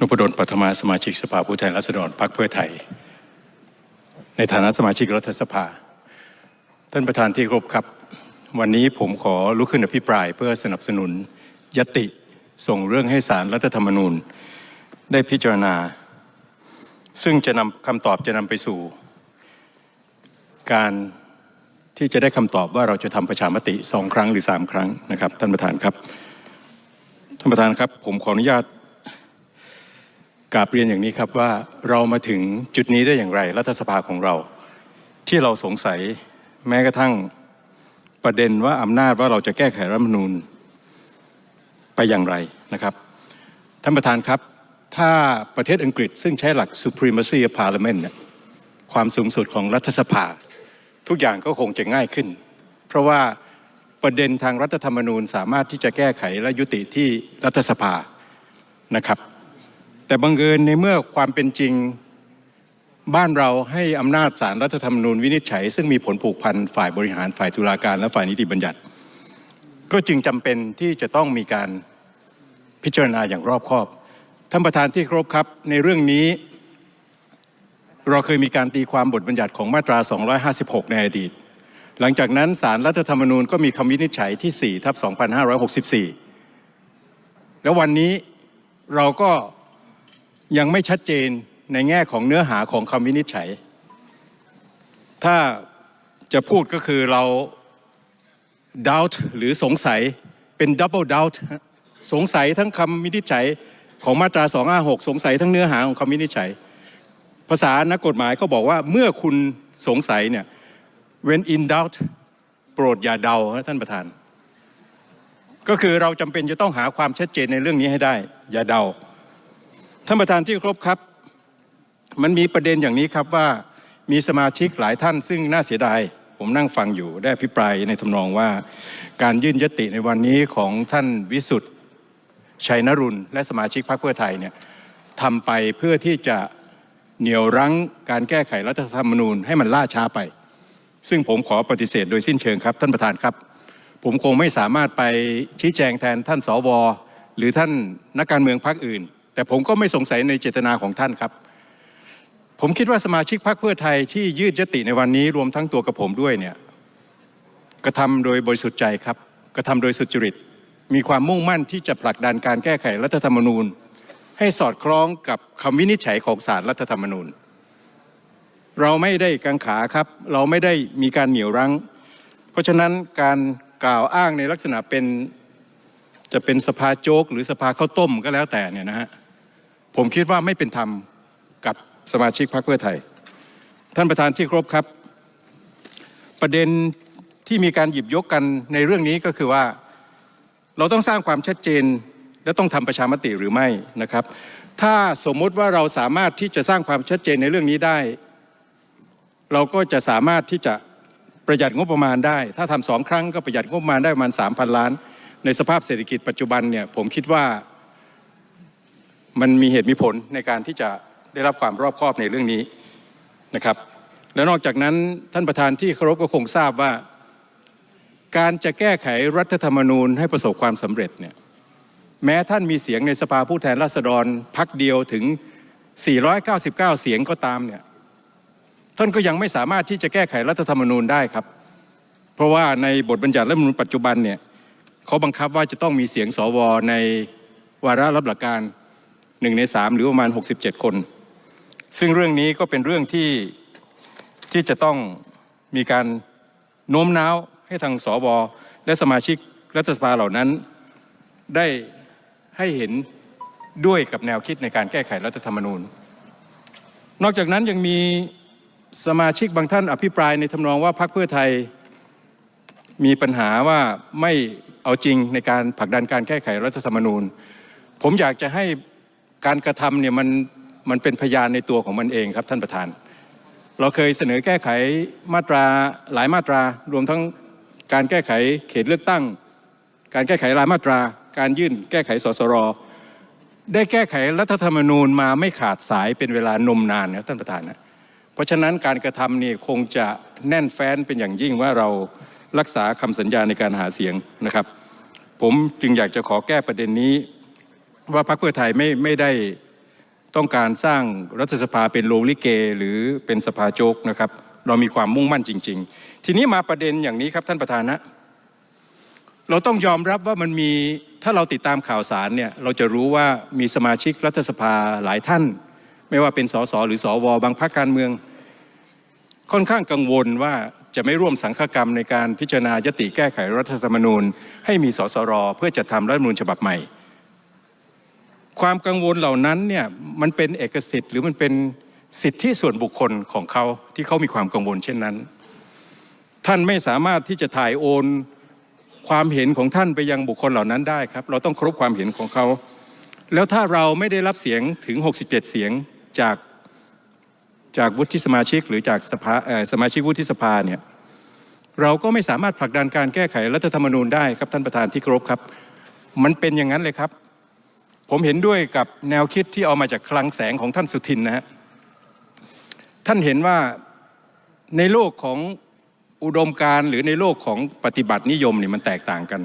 นุพดลปัทมาสมาชิกสภาผู้แทนราษฎรพรรคเพื่อไทย ในฐานะสมาชิกรัฐสภา ท่านประธานที่ครพครับ วันนี้ผมขอลุกขึ้นอภิปรายเพื่อสนับสนุนยติส่งเรื่องให้สารรัฐธรรมนูญ ได้พิจารณา ซึ่งจะนำคำตอบจะนำไปสู่ การที่จะได้คำตอบว่าเราจะทำประชามติสองครั้งหรือสามครั้งนะครับ ท่านประธานครับ ท่านประธานครับ ผมขออนุญาต กราบเรียนอย่างนี้ครับว่าเรามาถึงจุดนี้ได้อย่างไร รัฐสภาของเรา ที่เราสงสัยแม้กระทั่งประเด็นว่าอำนาจว่าเราจะแก้ไขรัฐมนูญไปอย่างไรนะครับ ท่านประธานครับถ้าประเทศอังกฤษซึ่งใช้หลัก supremacy of parliament เนี่ยความสูงสุดของรัฐสภา ทุกอย่างก็คงจะง่ายขึ้น เพราะว่าประเด็นทางรัฐธรรมนูญสามารถที่จะแก้ไขและยุติที่รัฐสภานะครับ แต่บังเอิญในเมื่อความเป็นจริงบ้านเราให้อำนาจสารรัฐธรรมนูญวินิจฉัย ซึ่งมีผลผูกพันฝ่ายบริหารฝ่ายตุลาการและฝ่ายนิติบัญญัติ ก็จึงจำเป็นที่จะต้องมีการพิจารณาอย่างรอบคอบท่านประธานที่เคารพครับในเรื่องนี้ เราเคยมีการตีความบทบัญญัติของมาตรา 256 ในอดีต หลังจากนั้นสารรัฐธรรมนูญก็มีคำวินิจฉัยที่4ทับ2564 แล้ววันนี้เราก็ ยังไม่ชัดเจนในแง่ของเนื้อหาของคำวินิจฉัย ถ้าจะพูดก็คือเรา doubt หรือสงสัยเป็น double doubt สงสัยทั้งคำวินิจฉัยของมาตรา 256 สงสัยทั้งเนื้อหาของคำวินิจฉัย ภาษานักกฎหมายเขาบอกว่าเมื่อคุณสงสัยเนี่ย when in doubt โปรดอย่าเดาท่านประธาน ก็คือเราจำเป็นจะต้องหาความชัดเจนในเรื่องนี้ให้ได้ อย่าเดา ท่านประธานที่ครพครับ มันมีประเด็นอย่างนี้ครับว่ามีสมาชิกหลายท่านซึ่งน่าเสียดาย ผมนั่งฟังอยู่ได้อภิปรายในทำนองว่า การยื่นยติในวันนี้ของท่านวิสุทธ์ชัยนรุณและสมาชิกพรรคเพื่อไทยเนี่ยทำไปเพื่อที่จะเหนี่ยวรั้งการแก้ไขรัฐธรรมนูญให้มันล่าช้าไป ซึ่งผมขอปฏิเสธโดยสิ้นเชิงครับ ท่านประธานครับ ผมคงไม่สามารถไปชี้แจงแทนท่านสวหรือท่านนักการเมืองพรรคอื่น แต่ผมก็ไม่สงสัยในเจตนาของท่านครับ ผมคิดว่าสมาชิกพรรคเพื่อไทยที่ยืดยติในวันนี้รวมทั้งตัวกับผมด้วยเนี่ยกระทำโดยบริสุทธิ์ใจครับกระทำโดยสุจริต มีความมุ่งมั่นที่จะผลักดันการแก้ไขรัฐธรรมนูญ ให้สอดคล้องกับคำวินิจฉัยของศาลรัฐธรรมนูญ เราไม่ได้กังขาครับ เราไม่ได้มีการเหนี่ยวรั้ง เพราะฉะนั้นการกล่าวอ้างในลักษณะเป็นจะเป็นสภาโจ๊กหรือสภาข้าวต้มก็แล้วแต่เนี่ยนะฮะ ผมคิดว่าไม่เป็นธรรมกับสมาชิกพรรคเพื่อไทย ท่านประธานที่ครพครับ ประเด็นที่มีการหยิบยกกันในเรื่องนี้ก็คือว่า เราต้องสร้างความชัดเจนและต้องทำประชามติหรือไม่นะครับ ถ้าสมมุติว่าเราสามารถที่จะสร้างความชัดเจนในเรื่องนี้ได้ เราก็จะสามารถที่จะประหยัดงบประมาณได้ ถ้าทำสองครั้งก็ประหยัดงบประมาณได้ประมาณ3,000 ล้าน ในสภาพเศรษฐกิจปัจจุบันเนี่ยผมคิดว่า มันมีเหตุมีผลในการที่จะได้รับความรอบคอบในเรื่องนี้นะครับ และนอกจากนั้นท่านประธานที่เคารพก็คงทราบว่า การจะแก้ไขรัฐธรรมนูญให้ประสบความสำเร็จเนี่ยแม้ท่านมีเสียงในสภาผู้แทนราษฎรพักเดียวถึง 499 เสียงก็ตามเนี่ยท่านก็ยังไม่สามารถที่จะแก้ไขรัฐธรรมนูญได้ครับ เพราะว่าในบทบัญญัติรัฐธรรมนูญปัจจุบันเนี่ยเขาบังคับว่าจะต้องมีเสียงสวในวาระรับหลักการ หนึ่งในสามหรือประมาณ 67 คน ซึ่งเรื่องนี้ก็เป็นเรื่องที่ที่จะต้องมีการโน้มน้าวให้ทางสวและสมาชิกรัฐสภาเหล่านั้นได้ให้เห็นด้วยกับแนวคิดในการแก้ไขรัฐธรรมนูญ นอกจากนั้นยังมีสมาชิกบางท่านอภิปรายในทำนองว่าพรรคเพื่อไทยมีปัญหาว่าไม่เอาจริงในการผลักดันการแก้ไขรัฐธรรมนูญ ผมอยากจะให้ การกระทำเนี่ยมันมันเป็นพยานในตัวของมันเองครับท่านประธาน เราเคยเสนอแก้ไขมาตราหลายมาตรารวมทั้งการแก้ไขเขตเลือกตั้ง การแก้ไขรายมาตรา การยื่นแก้ไขสสรได้แก้ไขรัฐธรรมนูญมาไม่ขาดสายเป็นเวลานมนานนะท่านประธานนะเพราะฉะนั้นการกระทำนี่คงจะแน่นแฟ้นเป็นอย่างยิ่งว่าเรารักษาคำสัญญาในการหาเสียงนะครับ ผมจึงอยากจะขอแก้ประเด็นนี้ ว่าพรรคเพื่อไทยไม่ไม่ได้ต้องการสร้างรัฐสภาเป็นโรงลิเก หรือเป็นสภาโจกนะครับ เรามีความมุ่งมั่นจริง ๆ ทีนี้มาประเด็นอย่างนี้ครับท่านประธานนะเราต้องยอมรับว่ามันมีถ้าเราติดตามข่าวสารเนี่ยเราจะรู้ว่ามีสมาชิกรัฐสภาหลายท่าน ไม่ว่าเป็นสสหรือสวบางพรรคการเมือง ค่อนข้างกังวลว่าจะไม่ร่วมสังฆกรรมในการพิจารณายติแก้ไขรัฐธรรมนูญ ให้มีสสร เพื่อจะทำรัฐธรรมนูญฉบับใหม่ ความกังวลเหล่านั้นเนี่ยมันเป็นเอกสิทธิ์หรือมันเป็นสิทธิส่วนบุคคลของเขาที่เขามีความกังวลเช่นนั้น ท่านไม่สามารถที่จะถ่ายโอนความเห็นของท่านไปยังบุคคลเหล่านั้นได้ครับ เราต้องเคารพความเห็นของเขา แล้วถ้าเราไม่ได้รับเสียงถึง 67 เสียงจากจากวุฒิสมาชิกหรือจากสภาสมาชิกวุฒิสภาเนี่ยเราก็ไม่สามารถผลักดันการแก้ไขรัฐธรรมนูญได้ครับท่านประธานที่เคารพครับ มันเป็นอย่างนั้นเลยครับ ผมเห็นด้วยกับแนวคิดที่เอามาจากคลังแสงของท่านสุทินนะฮะท่านเห็นว่าในโลกของอุดมการหรือในโลกของปฏิบัตินิยมนี่มันแตกต่างกัน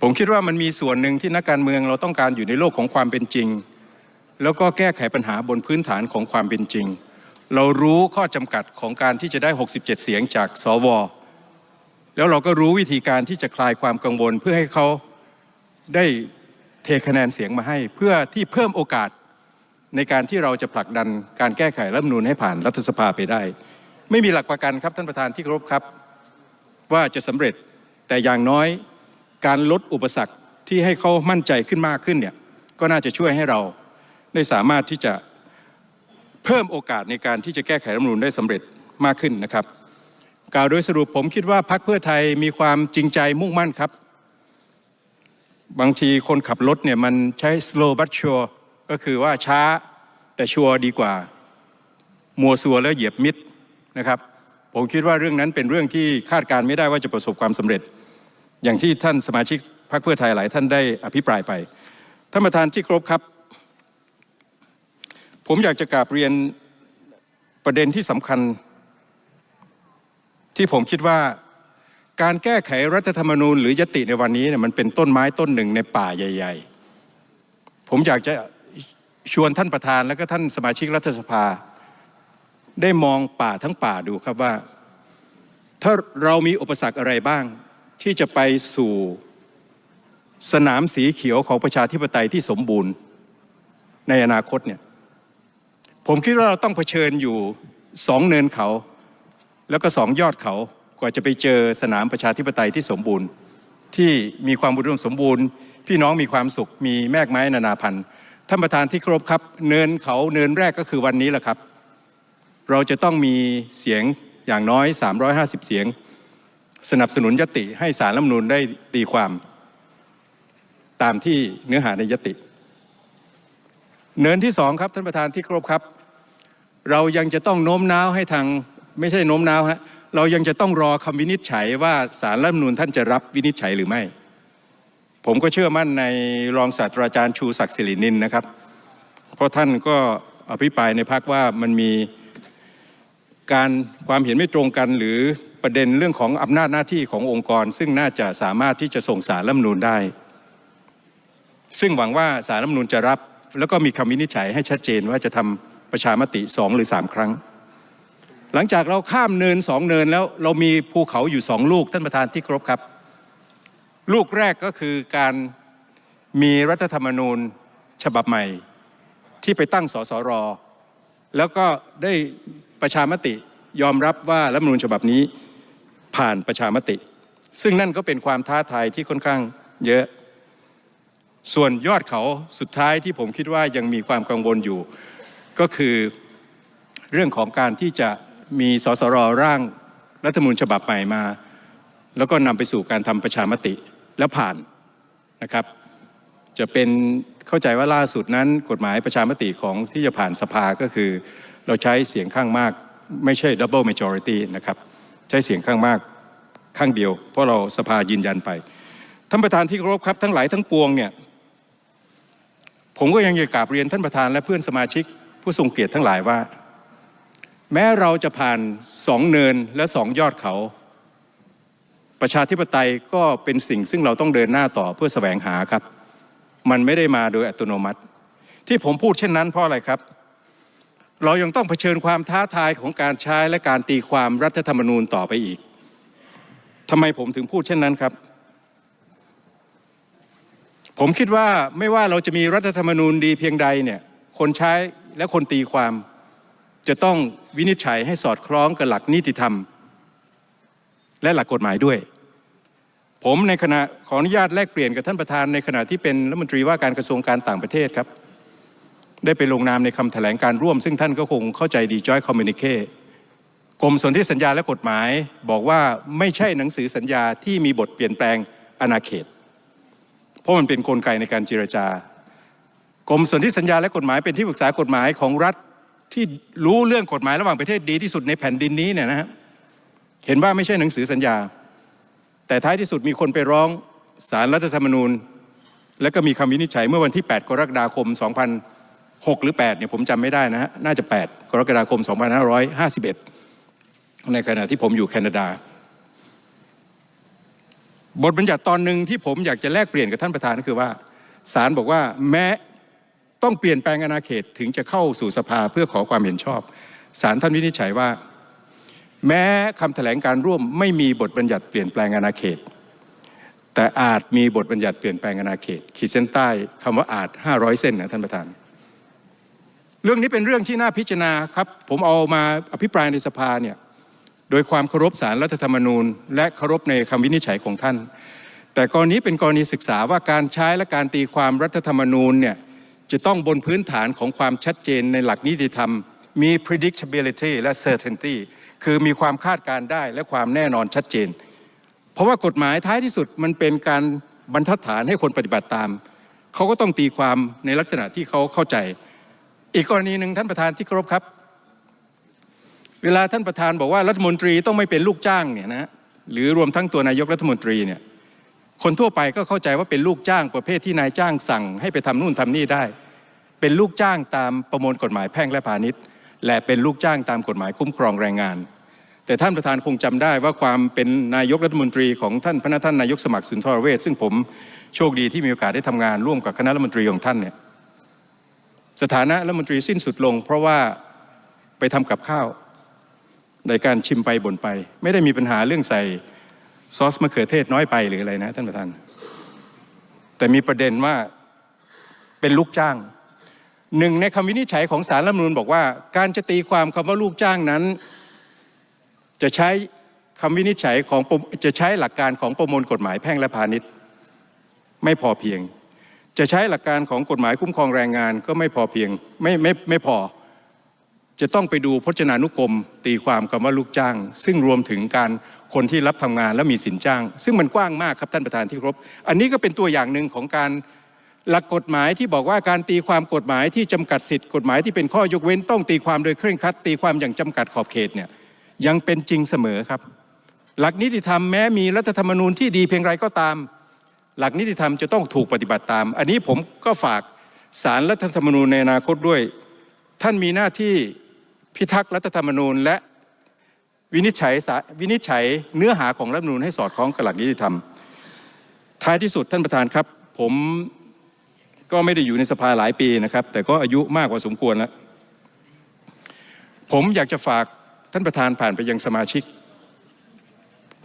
ผมคิดว่ามันมีส่วนหนึ่งที่นักการเมืองเราต้องการอยู่ในโลกของความเป็นจริง แล้วก็แก้ไขปัญหาบนพื้นฐานของความเป็นจริง เรารู้ข้อจำกัดของการที่จะได้ 67 เสียงจากสวแล้วเราก็รู้วิธีการที่จะคลายความกังวลเพื่อให้เขาได้ เทคะแนนเสียงมาให้ เพื่อที่เพิ่มโอกาสในการที่เราจะผลักดันการแก้ไขรัฐมนูญให้ผ่านรัฐสภาไปได้ ไม่มีหลักประกันครับท่านประธานที่เคารพครับ ว่าจะสำเร็จแต่อย่างน้อยการลดอุปสรรคที่ให้เขามั่นใจขึ้นมากขึ้นเนี่ยก็น่าจะช่วยให้เราได้สามารถที่จะเพิ่มโอกาสในการที่จะแก้ไขรัฐมนูญได้สำเร็จมากขึ้นนะครับ กล่าวโดยสรุปผมคิดว่าพรรคเพื่อไทยมีความจริงใจมุ่งมั่นครับ บางทีคนขับรถเนี่ยมันใช้ slow but sure ก็คือว่าช้าแต่ชัวร์ดีกว่า มัวซัวแล้วเหยียบมิดนะครับ ผมคิดว่าเรื่องนั้นเป็นเรื่องที่คาดการณ์ไม่ได้ว่าจะประสบความสำเร็จ อย่างที่ท่านสมาชิกพรรคเพื่อไทยหลายท่านได้อภิปรายไปท่านประธานที่ครบครับ ผมอยากจะกราบเรียนประเด็นที่สำคัญ ที่ผมคิดว่า การแก้ไขรัฐธรรมนูญ หรือ ยติในวันนี้เนี่ยมันเป็นต้นไม้ต้นหนึ่งในป่าใหญ่ ๆ ผมอยากจะชวนท่านประธานและก็ท่านสมาชิกรัฐสภา ได้มองป่าทั้งป่าดูครับว่า ถ้าเรามีอุปสรรคอะไรบ้าง ที่จะไปสู่สนามสีเขียวของประชาธิปไตยที่สมบูรณ์ในอนาคตเนี่ยผมคิดว่าเราต้องเผชิญอยู่สองเนินเขา แล้วก็สองยอดเขา กว่าจะไปเจอสนามประชาธิปไตยที่สมบูรณ์ ที่มีความอุดมสมบูรณ์ พี่น้องมีความสุข มีแมกไม้นานาพันธุ์ท่านประธานที่เคารพครับ เนินเขาเนินแรกก็คือวันนี้แหละครับ เราจะต้องมีเสียงอย่างน้อย 350 เสียง สนับสนุนยติให้สารรัฐมนูญได้ตีความ ตามที่เนื้อหาในยติ เนินที่สองครับท่านประธานที่เคารพครับ เรายังจะต้องโน้มน้าวให้ทางไม่ใช่โน้มน้าวฮะ เรายังจะต้องรอคำวินิจฉัยว่าสารรัฐมนูญท่านจะรับวินิจฉัยหรือไม่ ผมก็เชื่อมั่นในรองศาสตราจารย์ชูศักดิ์สิรินินนะครับ เพราะท่านก็อภิปรายในพักว่ามันมีการความเห็นไม่ตรงกันหรือประเด็นเรื่องของอำนาจหน้าที่ขององค์กร ซึ่งน่าจะสามารถที่จะส่งสารรัฐมนูญได้ ซึ่งหวังว่าสารรัฐมนูญจะรับ แล้วก็มีคำวินิจฉัยให้ชัดเจนว่าจะทำประชามติสองหรือสามครั้ง หลังจากเราข้ามเนินสองเนินแล้วเรามีภูเขาอยู่สองลูกท่านประธานที่ครบครับ ลูกแรกก็คือการมีรัฐธรรมนูญฉบับใหม่ ที่ไปตั้งสสร แล้วก็ได้ประชามติยอมรับว่ารัฐธรรมนูญฉบับนี้ผ่านประชามติ ซึ่งนั่นก็เป็นความท้าทายที่ค่อนข้างเยอะ ส่วนยอดเขาสุดท้ายที่ผมคิดว่ายังมีความกังวลอยู่ ก็คือเรื่องของการที่จะ มีสสรร่างรัฐมนูญฉบับใหม่มา แล้วก็นำไปสู่การทำประชามติแล้วผ่านนะครับ จะเป็นเข้าใจว่าล่าสุดนั้น กฎหมายประชามติของที่จะผ่านสภาก็คือ เราใช้เสียงข้างมาก ไม่ใช่ double majority นะครับ ใช้เสียงข้างมากข้างเดียว เพราะเราสภายืนยันไปท่านประธานที่เคารพครับทั้งหลายทั้งปวงเนี่ยผมก็ยังอยากกราบเรียนท่านประธานและเพื่อนสมาชิกผู้ทรงเกียรติทั้งหลายว่า แม้เราจะผ่านสองเนินและสองยอดเขา ประชาธิปไตยก็เป็นสิ่งซึ่งเราต้องเดินหน้าต่อเพื่อแสวงหาครับ มันไม่ได้มาโดยอัตโนมัติ ที่ผมพูดเช่นนั้นเพราะอะไรครับ เรายังต้องเผชิญความท้าทายของการใช้และการตีความรัฐธรรมนูญต่อไปอีกทำไมผมถึงพูดเช่นนั้นครับ ผมคิดว่าไม่ว่าเราจะมีรัฐธรรมนูญดีเพียงใดเนี่ยคนใช้และคนตีความจะต้อง วินิจฉัยให้สอดคล้องกับหลักนิติธรรม และหลักกฎหมายด้วย ผมในขณะขออนุญาตแลกเปลี่ยนกับท่านประธานในขณะที่เป็นรัฐมนตรีว่าการกระทรวงการต่างประเทศครับ ได้ไปลงนามในคำแถลงการร่วม ซึ่งท่านก็คงเข้าใจดีจอยคอมมิ n นิเคกรมสนธิสัญญาและกฎหมายบอกว่าไม่ใช่หนังสือสัญญาที่มีบทเปลี่ยนแปลงอาณาเขต เพราะมันเป็นนกลไกในการเจรจากรมสนธิสัญญาและกฎหมายเป็นที่ปรึกษากฎหมายของรัฐ ที่รู้เรื่องกฎหมายระหว่างประเทศดีที่สุดในแผ่นดินนี้เนี่ยนะฮะเห็นว่าไม่ใช่หนังสือสัญญา แต่ท้ายที่สุดมีคนไปร้องสารรัฐธรรมนูญ และก็มีคำวินิจฉัยเมื่อวันที่ 8 กรกฎาคม 2006 หรือ 8 เนี่ยผมจำไม่ได้นะฮะ น่าจะ 8 กรกฎาคม 2551 ในขณะที่ผมอยู่แคนาดา บทบัญญัติตอนหนึ่งที่ผมอยากจะแลกเปลี่ยนกับท่านประธานก็คือว่าศาลบอกว่าแม้ ต้องเปลี่ยนแปลงอาณาเขตถึงจะเข้าสู่สภาเพื่อขอความเห็นชอบศาลท่านวินิจฉัยว่า แม้คำแถลงการร่วมไม่มีบทบัญญัติเปลี่ยนแปลงอาณาเขต แต่อาจมีบทบัญญัติเปลี่ยนแปลงอาณาเขต ขีดเส้นใต้คำว่าอาจ 500 เส้นนะท่านประธาน เรื่องนี้เป็นเรื่องที่น่าพิจารณาครับ ผมเอามาอภิปรายในสภาเนี่ยโดยความเคารพสารรัฐธรรมนูญ และเคารพในคำวินิจฉัยของท่าน แต่กรณีเป็นกรณีศึกษาว่าการใช้และการตีความรัฐธรรมนูญเนี่ย จะต้องบนพื้นฐานของความชัดเจนในหลักนิติธรรม มี predictability และ certainty คือมีความคาดการได้และความแน่นอนชัดเจน เพราะว่ากฎหมายท้ายที่สุดมันเป็นการบรรทัดฐานให้คนปฏิบัติตาม เขาก็ต้องตีความในลักษณะที่เขาเข้าใจ อีกกรณีหนึ่งท่านประธานที่เคารพครับ เวลาท่านประธานบอกว่ารัฐมนตรีต้องไม่เป็นลูกจ้างเนี่ยนะหรือรวมทั้งตัวนายกรัฐมนตรีเนี่ย คนทั่วไปก็เข้าใจว่าเป็นลูกจ้างประเภทที่นายจ้างสั่ง ให้ไปทำนู่นทำนี่ได้ เป็นลูกจ้างตามประมวลกฎหมายแพ่งและพาณิชย์ และเป็นลูกจ้างตามกฎหมายคุ้มครองแรงงาน แต่ท่านประธานคงจำได้ว่าความเป็นนายกรัฐมนตรีของท่านพระนท่านนายกสมัครสุนทรเวชซึ่งผมโชคดีที่มีโอกาสได้ทำงานร่วมกับคณะรัฐมนตรีของท่านเนี่ยสถานะรัฐมนตรีสิ้นสุดลง เพราะว่าไปทำกับข้าวในการชิมไปบ่นไป ไม่ได้มีปัญหาเรื่องใส่ ซอสมะเขือเทศน้อยไปหรืออะไรนะท่านประธาน แต่มีประเด็นว่าเป็นลูกจ้าง หนึ่งในคำวินิจฉัยของสารรัฐมนูญบอกว่า การจะตีความคำว่าลูกจ้างนั้น จะใช้คำวินิจฉัยของจะใช้หลักการของประมวลกฎหมายแพ่งและพาณิชย์ ไม่พอเพียง จะใช้หลักการของกฎหมายคุ้มครองแรงงานก็ไม่พอเพียงไม่ไม่ไม่พอ จะต้องไปดูพจนานุกรม ตีความคำว่าลูกจ้าง ซึ่งรวมถึงการคนที่รับทำงานและมีสินจ้าง ซึ่งมันกว้างมากครับท่านประธานที่ครบ อันนี้ก็เป็นตัวอย่างหนึ่งของการหลักกฎหมายที่บอกว่าการตีความกฎหมายที่จำกัดสิทธิกฎหมายที่เป็นข้อยกเว้นต้องตีความโดยเคร่งครัด ตีความอย่างจำกัดขอบเขตเนี่ยยังเป็นจริงเสมอครับ หลักนิติธรรมแม้มีรัฐธรรมนูญที่ดีเพียงไรก็ตาม หลักนิติธรรมจะต้องถูกปฏิบัติตาม อันนี้ผมก็ฝากสารรัฐธรรมนูญในอนาคตด้วย ท่านมีหน้าที่ พิทักษ์รัฐธรรมนูญ และวินิจฉัยวินิจฉัยเนื้อหาของรัฐธรรมนูญให้สอดคล้องกับหลักนิติธรรม ท้ายที่สุดท่านประธานครับ ผมก็ไม่ได้อยู่ในสภาหลายปีนะครับ แต่ก็อายุมากกว่าสมควรแล้วผมอยากจะฝากท่านประธานผ่านไปยังสมาชิก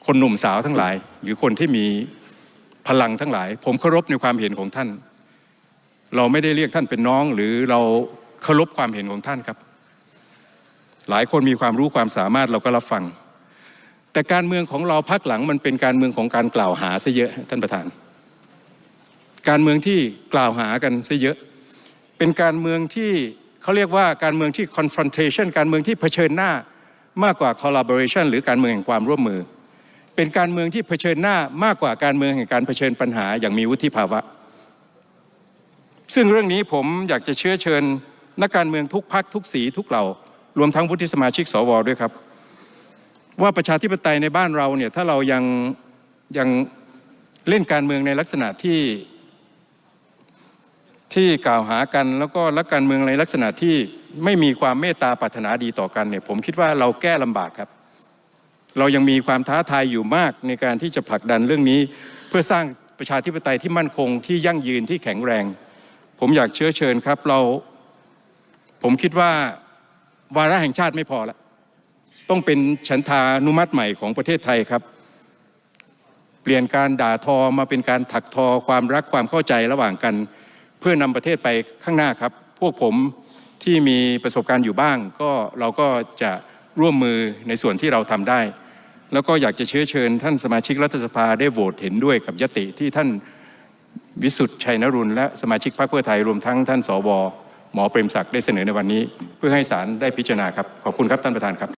คนหนุ่มสาวทั้งหลาย หรือคนที่มีพลังทั้งหลาย ผมเคารพในความเห็นของท่าน เราไม่ได้เรียกท่านเป็นน้อง หรือเราเคารพความเห็นของท่านครับ หลายคนมีความรู้ความสามารถเราก็รับฟัง แต่การเมืองของเราพักหลังมันเป็นการเมืองของการกล่าวหาซะเยอะท่านประธาน การเมืองที่กล่าวหากันซะเยอะ เป็นการเมืองที่เขาเรียกว่าการเมืองที่ confrontation การเมืองที่เผชิญหน้ามากกว่า collaboration หรือการเมืองแห่งความร่วมมือ เป็นการเมืองที่เผชิญหน้ามากกว่าการเมืองแห่งการเผชิญปัญหาอย่างมีวุฒิภาวะ ซึ่งเรื่องนี้ผมอยากจะเชื้อเชิญนักการเมืองทุกพักทุกสีทุกเหล่า รวมทั้งวุฒิสมาชิกสวด้วยครับ ว่าประชาธิปไตยในบ้านเราเนี่ยถ้าเรายังยังเล่นการเมืองในลักษณะที่ที่กล่าวหากันแล้วก็รักการเมืองในลักษณะที่ไม่มีความเมตตาปรารถนาดีต่อกันเนี่ยผมคิดว่าเราแก้ลำบากครับ เรายังมีความท้าทายอยู่มากในการที่จะผลักดันเรื่องนี้ เพื่อสร้างประชาธิปไตยที่มั่นคงที่ยั่งยืนที่แข็งแรง ผมอยากเชื้อเชิญครับเราผมคิดว่า วาระแห่งชาติไม่พอละต้องเป็นฉันทานุมัติใหม่ของประเทศไทยครับ เปลี่ยนการด่าทอมาเป็นการถักทอความรักความเข้าใจระหว่างกัน เพื่อนำประเทศไปข้างหน้าครับ พวกผมที่มีประสบการณ์อยู่บ้าง ก็เราก็จะร่วมมือในส่วนที่เราทำได้ แล้วก็อยากจะเชื้อเชิญ ท่านสมาชิกรัฐสภาได้โหวตเห็นด้วยกับยติที่ท่านวิสุทธ์ชัยนรุนและสมาชิกพรรคเพื่อไทยรวมทั้งท่านสว หมอเปรมศักดิ์ได้เสนอในวันนี้ เพื่อให้ศาลได้พิจารณาครับ ขอบคุณครับท่านประธานครับ